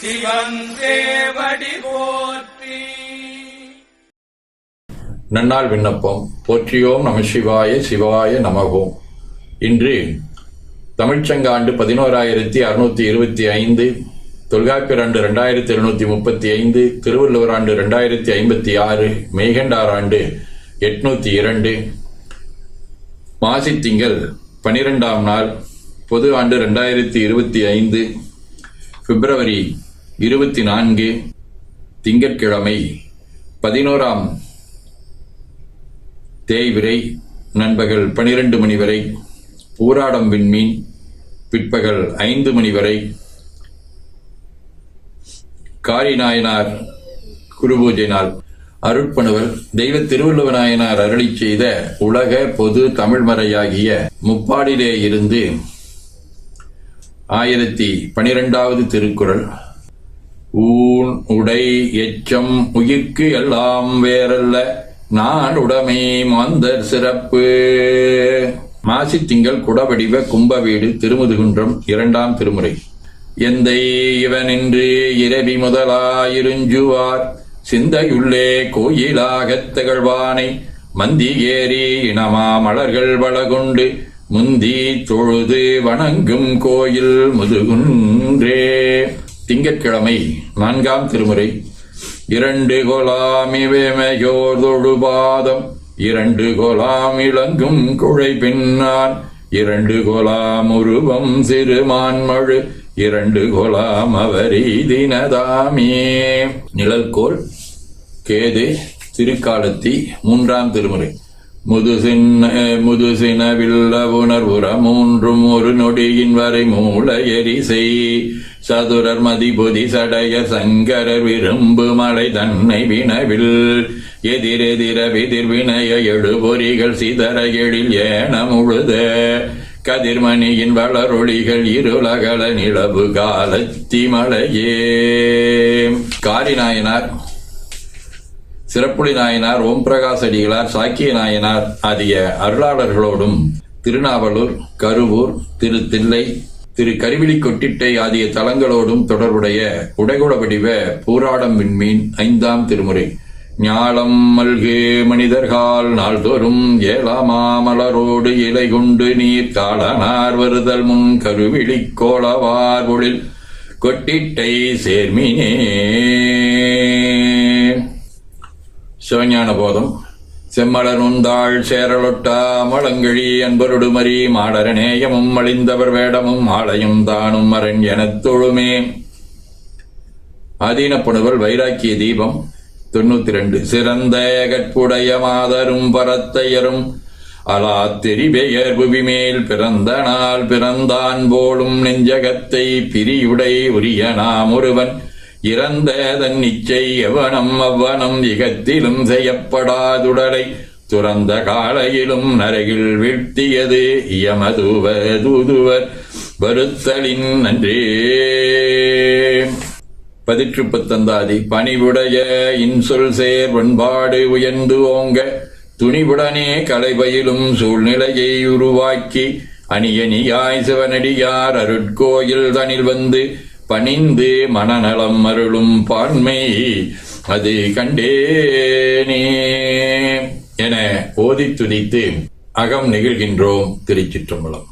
சிவன் போற்றி. நன்னாள் விண்ணப்பம். போற்றியோம் நம சிவாய சிவாய நமகோம். இன்று தமிழ்ச்சங்க ஆண்டு பதினோராயிரத்தி அறுநூத்தி இருபத்தி ஐந்து தொல்காப்பியர் ஆண்டு ரெண்டாயிரத்தி எழுநூத்தி முப்பத்தி ஐந்து திருவள்ளுவர் ஆண்டு ரெண்டாயிரத்தி ஐம்பத்தி ஆறு மெய்கண்டார் ஆண்டு எட்நூத்தி இரண்டு. மாசி திங்கள் பனிரெண்டாம் நாள் பொது ஆண்டு ரெண்டாயிரத்தி இருபத்தி ஐந்து பிப்ரவரி இருபத்தி நான்கு திங்கட்கிழமை பதினோராம் தேய்விரை நண்பகல் பனிரெண்டு மணி வரை பூராடம் விண்மீன் பிற்பகல் ஐந்து மணி வரை காரி நாயனார் குருபூஜை நாள் அருட்பணுவர் தெய்வ திருவள்ளுவ நாயனார் அருளி செய்த உலக பொது தமிழ்மறையாகிய முப்பாடிலே இருந்து ஆயிரத்தி பனிரெண்டாவது திருக்குறள். ஊன் உடை எச்சம் உயிர்க்கு எல்லாம் வேறல்ல. நான் உடைமை மாந்தர் சிறப்பு. மாசி திங்கள் குடவடிவ கும்பவீடு திருமுதுகுன்றம் இரண்டாம் திருமுறை. எந்தை இவனின்று இரவி முதலாயிருஞ்சுவார். சிந்தையுள்ளே கோயிலாகத் திகழ்வானை. மந்தி ஏறி இனமா மலர்கள் வளகொண்டு. முந்தி தொழுது வணங்கும் கோயில் முதுகுன்றே. திங்கட்கிழமை நான்காம் திருமுறை. இரண்டு கொலாம் இவைமையோர் தொழுபாதம். இரண்டு கொலாம் இளங்கும் குழை பின்னான். இரண்டு கொலாம் உருவம் சிறுமான்மழு இரண்டு கொலாம் அவரீதினதாமே நிழல்கோல் கேது திருக்காலத்தி மூன்றாம் திருமுறை. முதுசின்ன முதுசின வில்ல உணர்வுற மூன்றும் ஒரு நொடியின் வரை மூல எரிசை. சதுரர் மதிபுதி சடைய சங்கரர் விரும்பு மலை தன்னை வினவில். எதிரெதிர விதிர்வினைய எழுபொறிகள் சிதற எழில் ஏன முழுத. கதிர்மணியின் வளரொளிகள் இருளகல நிலவு காலத்தி மலையே காரிநாயனார் சிறப்புளி நாயனார் ஓம் பிரகாஷ் அடிகளார் சாக்கிய நாயனார் ஆகிய அருளாளர்களோடும் திருநாவலூர் கருவூர் திரு தில்லை திரு கருவிழி கொட்டிட்டை ஆகிய தலங்களோடும் தொடர்புடைய உடைகுட வடிவ பூராடம் விண்மீன் ஐந்தாம் திருமுறை. ஞாலம் மல்கே மனிதர்கால் நாள்தோறும் ஏலாமா மலரோடு இலை கொண்டு நீர் காலனார் வருதல் முன் கருவிழி கோளவார் ஒளில் கொட்டிட்டை சேர்மினே. சிவஞான போதம் செம்மலர் உந்தாள் சேரலொட்டா மலங்கழி அன்பருடுமரி மாடர நேயமும் அழிந்தவர் வேடமும் ஆலயம் தானும் மரண் எனத் தொழுமே. ஆதீனப்புணுவல் வைராக்கிய தீபம் தொண்ணூத்தி ரெண்டு சிறந்த கற்புடைய மாதரும் பரத்தையரும் அலா தெரிபெயர் புவிமேல் பிறந்த நாள் பிறந்தான் போலும் நெஞ்சகத்தை பிரியுடை உரிய நாம் ஒருவன் இறந்த தன் நிச்சை எவனம் அவ்வனம் இகத்திலும் செய்யப்படாதுடலை. துறந்த காலையிலும் நரகில் வீழ்த்தியது யமதுவ தூதுவர் வருத்தலின் நன்றே. பதிற்று பத்தந்தாதி பணிவுடைய இன்சொல் சேர் பண்பாடு உயர்ந்து ஓங்க துணிவுடனே கலைபயிலும் சூழ்நிலையை உருவாக்கி அணியணியாய் சிவனடியார் அருட்கோயில் தனில் வந்து பணிந்து மனநலம் அருளும் பான்மை அது கண்டேனே என ஓதி துதித்து அகம் நிகழ்கின்றோம் திருச்சிற்றம்பலம்.